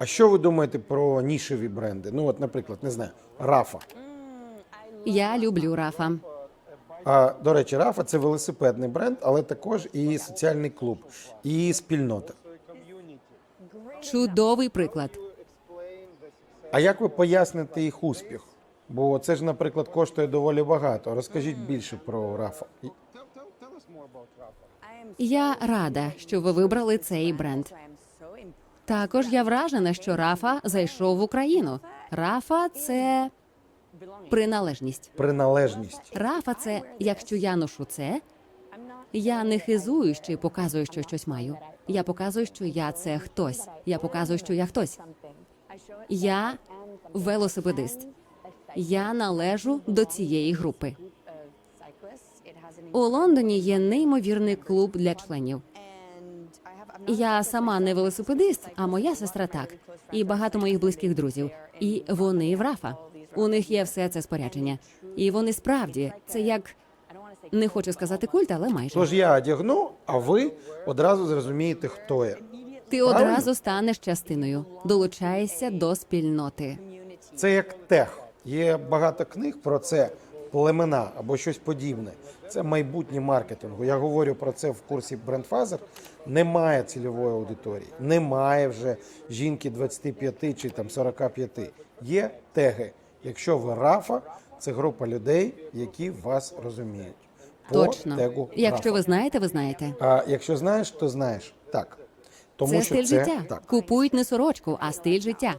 А що ви думаєте про нішеві бренди? Ну, от, наприклад, не знаю, Рафа. Я люблю Рафа. А до речі, Рафа це велосипедний бренд, але також і соціальний клуб, і спільнота. Чудовий приклад. А як ви поясните їх успіх? Бо це ж, наприклад, коштує доволі багато. Розкажіть більше про Рафа. Я рада, що ви вибрали цей бренд. Також я вражена, що Рафа зайшов в Україну. Рафа це приналежність. Приналежність. Рафа це якщо я ношу це, я не хизуюсь чи показую, що щось маю. Я показую, що я це хтось. Я показую, що я хтось. Я велосипедист. Я належу до цієї групи. У Лондоні є неймовірний клуб для членів. Я сама не велосипедист, а моя сестра так. І багато моїх близьких друзів. І вони в Рафа. У них є все це спорядження. І вони справді це як не хочу сказати культ, але майже. Тож я одягну, а ви одразу зрозумієте, хто я. Ти одразу станеш частиною, долучаєшся до спільноти. Це як тех. Є багато книг про це, племена або щось подібне. Це майбутнє маркетингу. Я говорю про це в курсі Брендфазер. Немає цільової аудиторії, немає вже жінки 25 чи там 45. Є теги. Якщо ви рафа, це група людей, які вас розуміють. По Точно. тегу Якщо рафа. ви знаєте, ви знаєте. А якщо знаєш, то знаєш. Так. Тому Це що стиль це життя. так. Купують не сорочку, а стиль життя.